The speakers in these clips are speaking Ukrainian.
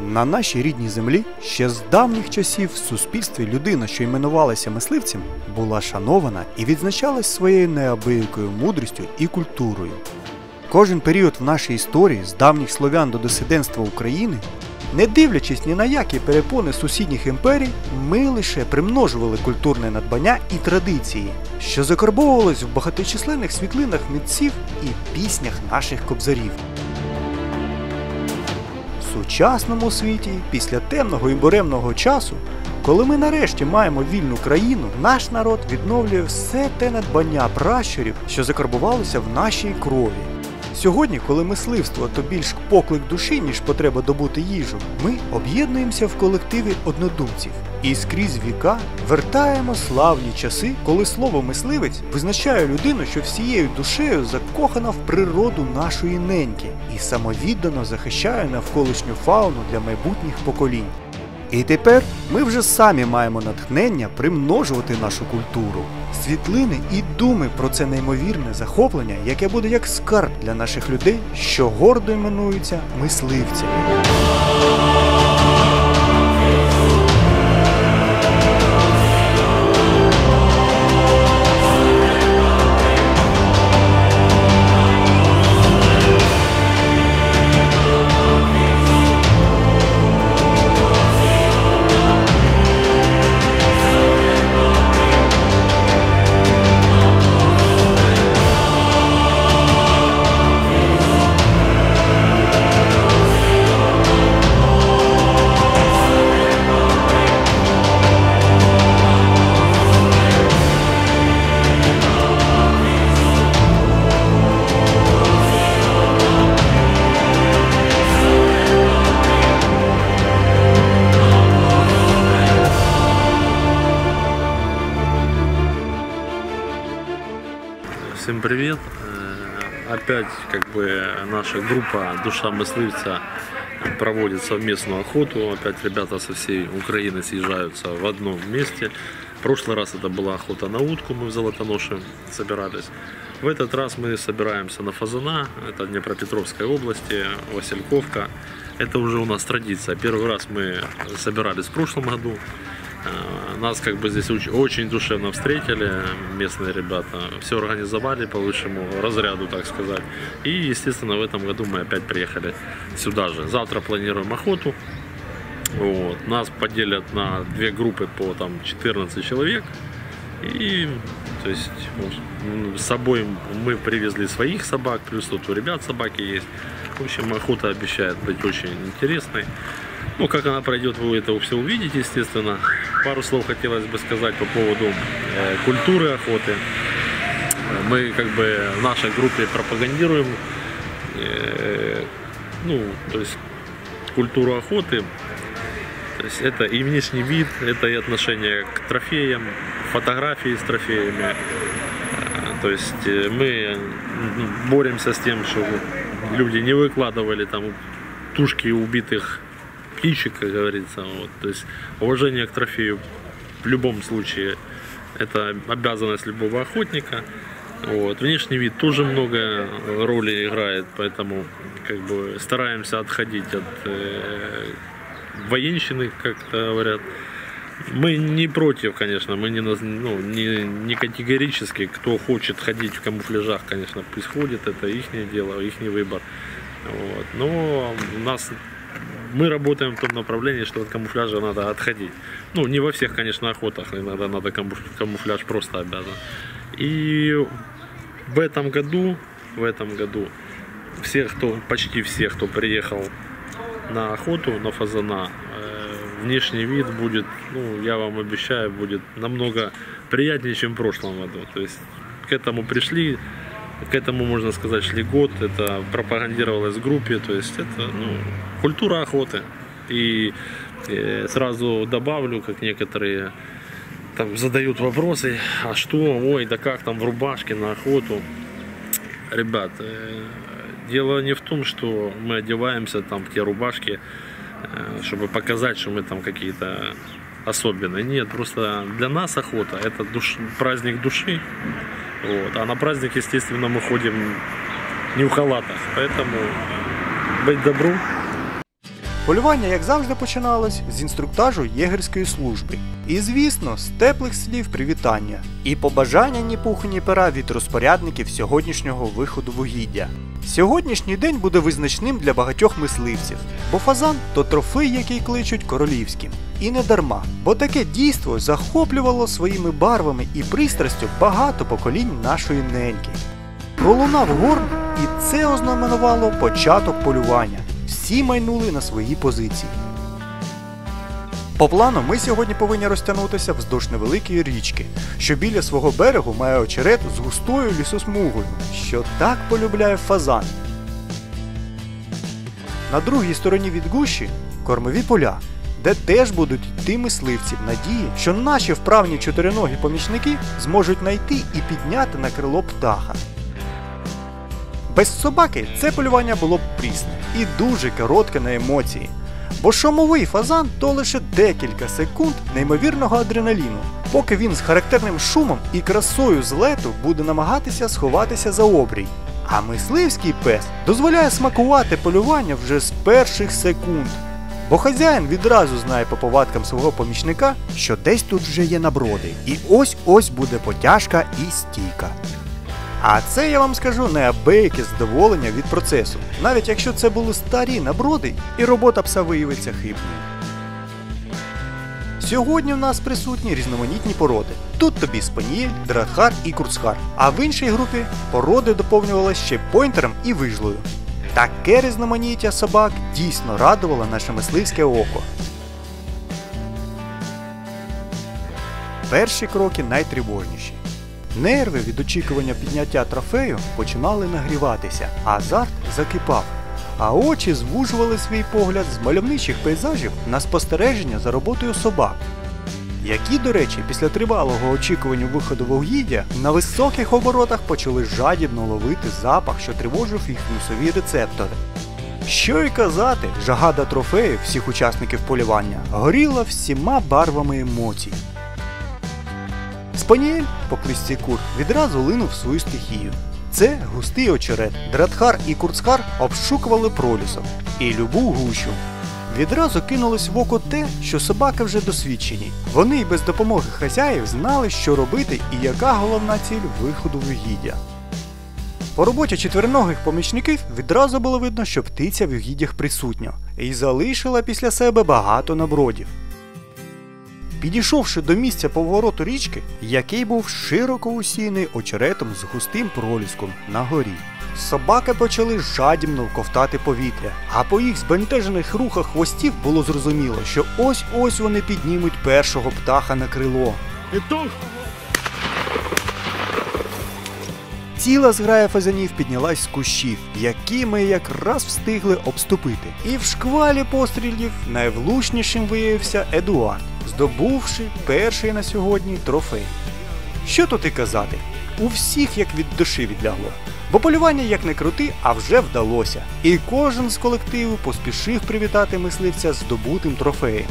На нашій рідній землі ще з давніх часів в суспільстві людина, що іменувалася мисливцем, була шанована і відзначалась своєю неабиякою мудрістю і культурою. Кожен період в нашій історії з давніх слов'ян до дисидентства України, не дивлячись ні на які перепони сусідніх імперій, ми лише примножували культурне надбання і традиції, що закарбовувалось в багаточисленних світлинах митців і піснях наших кобзарів. Сучасному світі, після темного і буремного часу, коли ми нарешті маємо вільну країну, наш народ відновлює все те надбання пращурів, що закарбувалося в нашій крові. Сьогодні, коли мисливство то більш поклик душі, ніж потреба добути їжу, ми об'єднуємося в колективі однодумців і скрізь віка вертаємо славні часи, коли слово мисливець визначає людину, що всією душею закохана в природу нашої неньки і самовіддано захищає навколишню фауну для майбутніх поколінь. І тепер ми вже самі маємо натхнення примножувати нашу культуру, світлини і думи про це неймовірне захоплення, яке буде як скарб для наших людей, що гордо іменуються мисливцями. Всем привет! Э, Опять как бы наша группа Душа мысливца проводит совместную охоту. Опять ребята со всей Украины съезжаются в одном месте. В прошлый раз это была охота на утку, мы в Золотоноше собирались. В этот раз мы собираемся на фазана, это Днепропетровской области, Васильковка. Это уже у нас традиция. Первый раз мы собирались в прошлом году. Э, Нас как бы здесь оч- очень душевно встретили местные ребята. Все организовали по высшему разряду, так сказать. И, естественно, в этом году мы опять приехали сюда же. Завтра планируем охоту. Вот. Нас поделят на две группы по там 14 человек. И то есть с собой мы привезли своих собак, плюс тут у ребят собаки есть. В общем, охота обещает быть очень интересной. Ну, как она пройдет, вы это все увидите, естественно. Пару слов хотелось бы сказать по поводу э, культуры охоты. Мы как бы в нашей группе пропагандируем, э, ну, то есть культуру охоты. То есть это и внешний вид, это и отношение к трофеям, фотографии с трофеями. Э, То есть э, мы боремся с тем, чтобы люди не выкладывали там тушки убитых птичек, как говорится. Вот. То есть уважение к трофею в любом случае это обязанность любого охотника. Вот. Внешний вид тоже много роли играет, поэтому как бы стараемся отходить от э, военщины, как говорят. Мы не против, конечно, мы не, ну, не, не категорически. Кто хочет ходить в камуфляжах, конечно, пусть ходит, это их дело, их выбор. Вот. Но у нас мы работаем в том направлении, что от камуфляжа надо отходить. Ну, не во всех, конечно, охотах, иногда надо камуф- камуфляж просто обязан. И в этом году, в этом году все, кто, почти все, кто приехал на охоту, на фазана, э, внешний вид будет, ну, я вам обещаю, будет намного приятнее, чем в прошлом году. То есть к этому пришли, к этому, можно сказать, шли год, это пропагандировалось в группе, то есть это, ну, культура охоты. И э, сразу добавлю, как некоторые там задают вопросы, а что, ой, да как там в рубашке на охоту. Ребят, э, дело не в том, что мы одеваемся там в те рубашки, э, чтобы показать, что мы там какие-то особенные. Нет, просто для нас охота это душ- праздник души. Вот. А на праздник, естественно, мы ходим не в халатах. Поэтому быть добру, Полювання, як завжди, починалось з інструктажу єгерської служби. І, звісно, з теплих слів привітання. І побажання ні пуху, ні пера від розпорядників сьогоднішнього виходу в угіддя. Сьогоднішній день буде визначним для багатьох мисливців, бо фазан то трофей, який кличуть королівським. І не дарма, бо таке дійство захоплювало своїми барвами і пристрастю багато поколінь нашої неньки. Пролунав горн, і це ознаменувало початок полювання. Всі майнули на свої позиції. По плану ми сьогодні повинні розтягнутися вздовж невеликої річки, що біля свого берегу має очерет з густою лісосмугою, що так полюбляє фазан. На другій стороні від гущі кормові поля, де теж будуть йти мисливці в надії, що наші вправні чотириногі помічники зможуть знайти і підняти на крило птаха. Без собаки це полювання було б прісне і дуже коротке на емоції. Бо шумовий фазан то лише декілька секунд неймовірного адреналіну, поки він з характерним шумом і красою злету буде намагатися сховатися за обрій. А мисливський пес дозволяє смакувати полювання вже з перших секунд. Бо хазяїн відразу знає по повадкам свого помічника, що десь тут вже є наброди, і ось ось буде потяжка і стійка. А це я вам скажу неабияке задоволення від процесу, навіть якщо це були старі наброди і робота пса виявиться хибною. Сьогодні в нас присутні різноманітні породи. Тут тобі спанієль, дратхар і курцхар, а в іншій групі породи доповнювалися ще пойнтером і вижлою. Таке різноманіття собак дійсно радувало наше мисливське око. Перші кроки найтривожніші. Нерви від очікування підняття трофею починали нагріватися, азарт закипав. А очі звужували свій погляд з мальовничих пейзажів на спостереження за роботою собак, які, до речі, після тривалого очікування виходу в на високих оборотах почали жадібно ловити запах, що тривожив їх носові рецептори. Що й казати, жага до трофеїв всіх учасників полювання горіла всіма барвами емоцій. Спаніель по кличці кур відразу линув свою стихію. Це густий очерет. Дратхар і Курцхар обшукували пролісок і любу гущу. Відразу кинулось в око те, що собаки вже досвідчені. Вони й без допомоги хазяїв знали, що робити і яка головна ціль виходу в угіддя. По роботі четвероногих помічників відразу було видно, що птиця в угіддях присутня, і залишила після себе багато набродів. Підійшовши до місця повороту річки, який був широко усіяний очеретом з густим проліском на горі. Собаки почали жадібно ковтати повітря, а по їх збентежених рухах хвостів було зрозуміло, що ось-ось вони піднімуть першого птаха на крило. Ціла зграя фазанів піднялась з кущів, які ми якраз встигли обступити. І в шквалі пострілів найвлучнішим виявився Едуард, здобувши перший на сьогодні трофей. Що тут і казати? У всіх як від душі відлягло. Бо полювання як не крути, а вже вдалося. І кожен з колективу поспішив привітати мисливця здобутим трофеєм.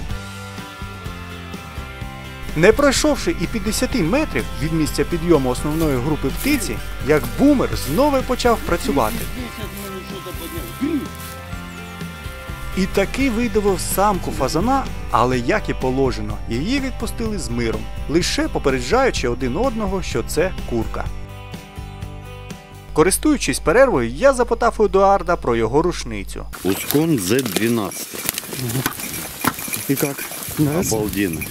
Не пройшовши і 50 метрів від місця підйому основної групи птиці, як бумер знову почав працювати. І таки видавив самку фазана, але як і положено, її відпустили з миром, лише попереджаючи один одного, що це курка. Користуючись перервою, я запитав Едуарда про його рушницю. Ускон Z12. И как? Нравится? Обалденно.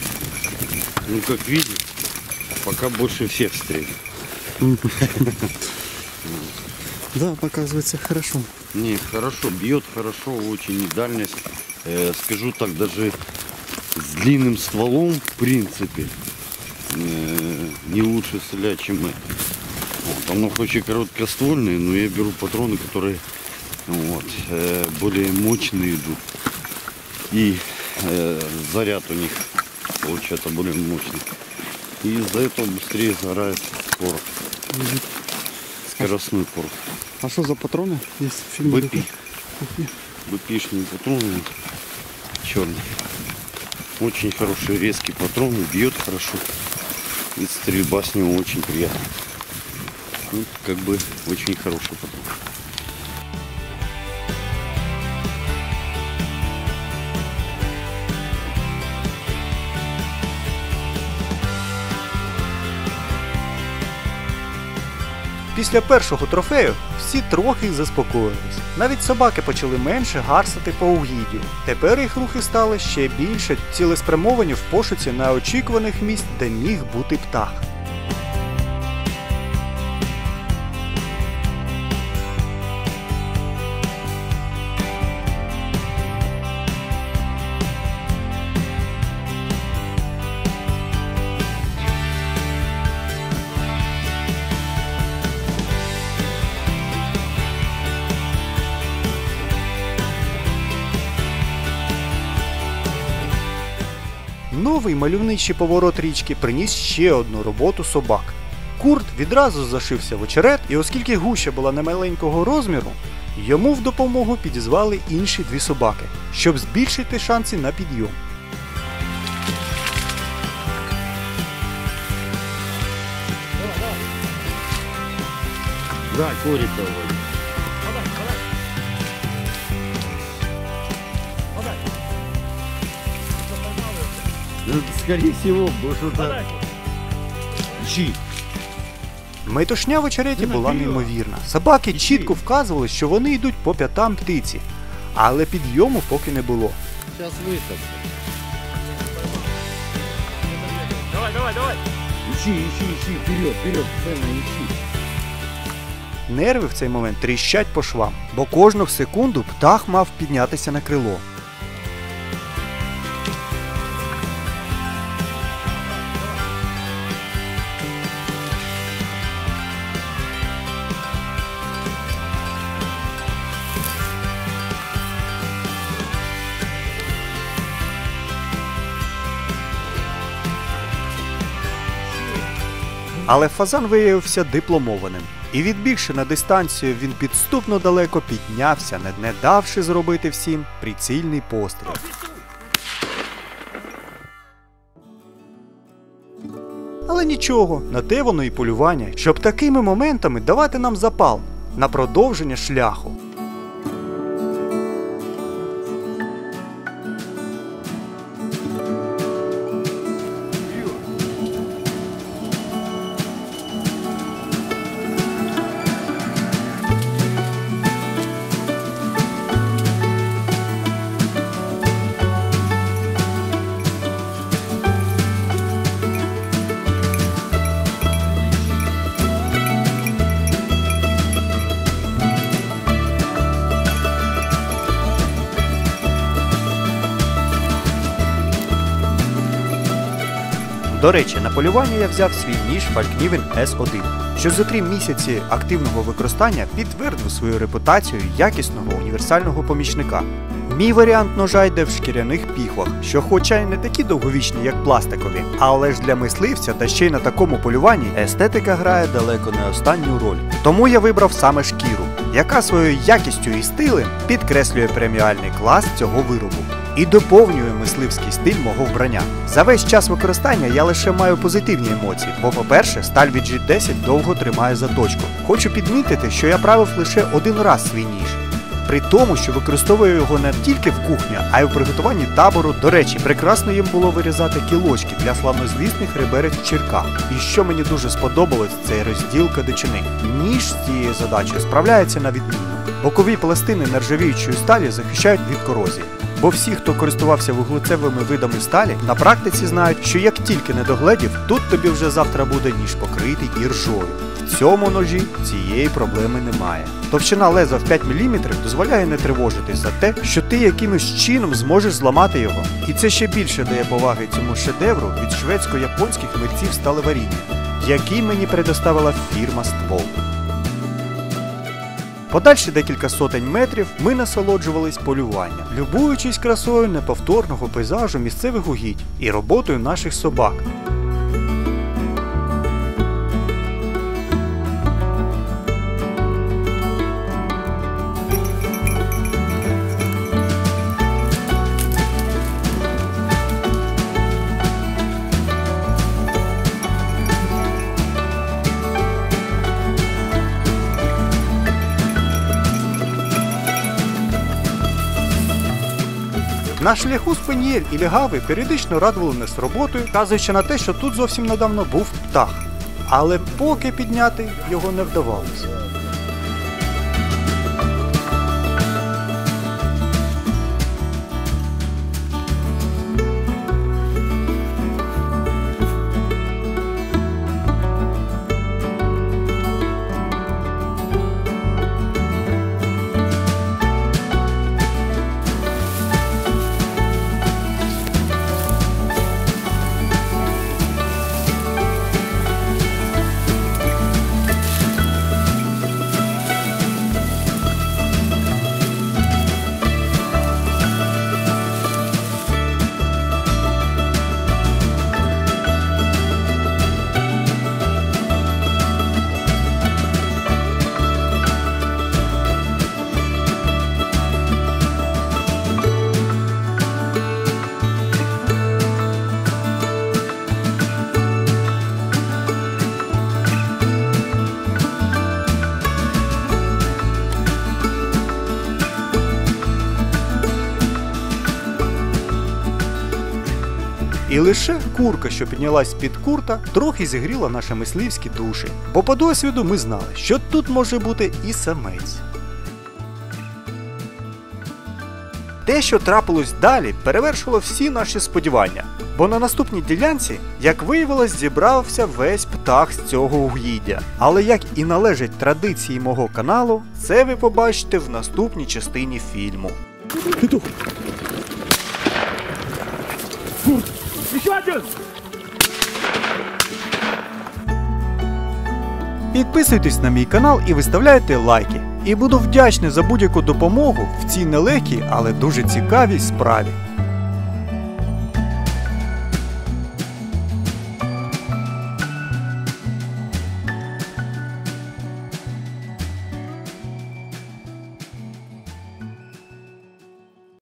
Ну, как видишь, пока больше всех стрелят. Да, показывается хорошо. Не, хорошо, бьет хорошо, очень и дальность. Э, скажу так, даже с длинным стволом, в принципе, э, не лучше стрелять, чем это. Вот, оно хоть и короткоствольное, но я беру патроны, которые вот, э, более мощные идут. И э, заряд у них получается более мощный. И из-за этого быстрее сгорает порох. Скоростной порох. А что за патроны? Есть фильм. БП. БПшные патроны черные. Очень хороший резкий патрон, бьет хорошо. И стрельба с него очень приятная. ну, как бы очень хороший поток. Після першого трофею всі трохи заспокоїлись. Навіть собаки почали менше гарсати по угіддю. Тепер їх рухи стали ще більше цілеспрямовані в пошуці на очікуваних місць, де міг бути птах. Новий мальовничий поворот річки приніс ще одну роботу собак. Курт відразу зашився в очерет, і оскільки гуща була немаленького розміру, йому в допомогу підізвали інші дві собаки, щоб збільшити шанси на підйом. Да, корик давай. Скорее всего, бо что-то... Ищи. Метушня в очереті була неймовірна. Собаки чітко вказували, що вони йдуть по п'ятам птиці, але підйому поки не було. Сейчас выставка. Давай, давай, давай. Ищи, ищи, ищи, вперед, вперед, ценно ищи. Нерви в цей момент тріщать по швам, бо кожну секунду птах мав піднятися на крило. Але фазан виявився дипломованим. І відбігши на дистанцію, він підступно далеко піднявся, не- давши зробити всім прицільний постріл. Але нічого, на те воно і полювання, щоб такими моментами давати нам запал на продовження шляху. До речі, на полювання я взяв свій ніж Falkniven S1, що за три місяці активного використання підтвердив свою репутацію якісного універсального помічника. Мій варіант ножа йде в шкіряних піхвах, що хоча й не такі довговічні, як пластикові, але ж для мисливця та ще й на такому полюванні естетика грає далеко не останню роль. Тому я вибрав саме шкіру, яка своєю якістю і стилем підкреслює преміальний клас цього виробу і доповнює мисливський стиль мого вбрання. За весь час використання я лише маю позитивні емоції, бо, по-перше, сталь від G10 довго тримає заточку. Хочу підмітити, що я правив лише один раз свій ніж. При тому, що використовую його не тільки в кухні, а й у приготуванні табору. До речі, прекрасно їм було вирізати кілочки для славнозвісних риберець в черках. І що мені дуже сподобалось, це розділка дичини. Ніж з цією задачею справляється на відмінно. Бокові пластини нержавіючої сталі захищають від корозії. Бо всі, хто користувався вуглецевими видами сталі, на практиці знають, що як тільки не догледів, тут тобі вже завтра буде ніж покритий іржою. В цьому ножі цієї проблеми немає. Товщина леза в 5 мм дозволяє не тривожитись за те, що ти якимось чином зможеш зламати його. І це ще більше дає поваги цьому шедевру від шведсько-японських митців сталеваріння, який мені предоставила фірма Ствол. Подальші декілька сотень метрів ми насолоджувались полюванням, любуючись красою неповторного пейзажу місцевих угідь і роботою наших собак. На шляху спанієль і лягавий періодично радували нас роботою, вказуючи на те, що тут зовсім недавно був птах. але поки підняти його не вдавалося. І лише курка, що піднялась з-під курта, трохи зігріла наші мисливські душі. Бо по досвіду ми знали, що тут може бути і самець. Те, що трапилось далі, перевершило всі наші сподівання. Бо на наступній ділянці, як виявилось, зібрався весь птах з цього угіддя. Але як і належить традиції мого каналу, це ви побачите в наступній частині фільму. Еще один! Підписуйтесь на мій канал і виставляйте лайки. І буду вдячний за будь-яку допомогу в цій нелегкій, але дуже цікавій справі.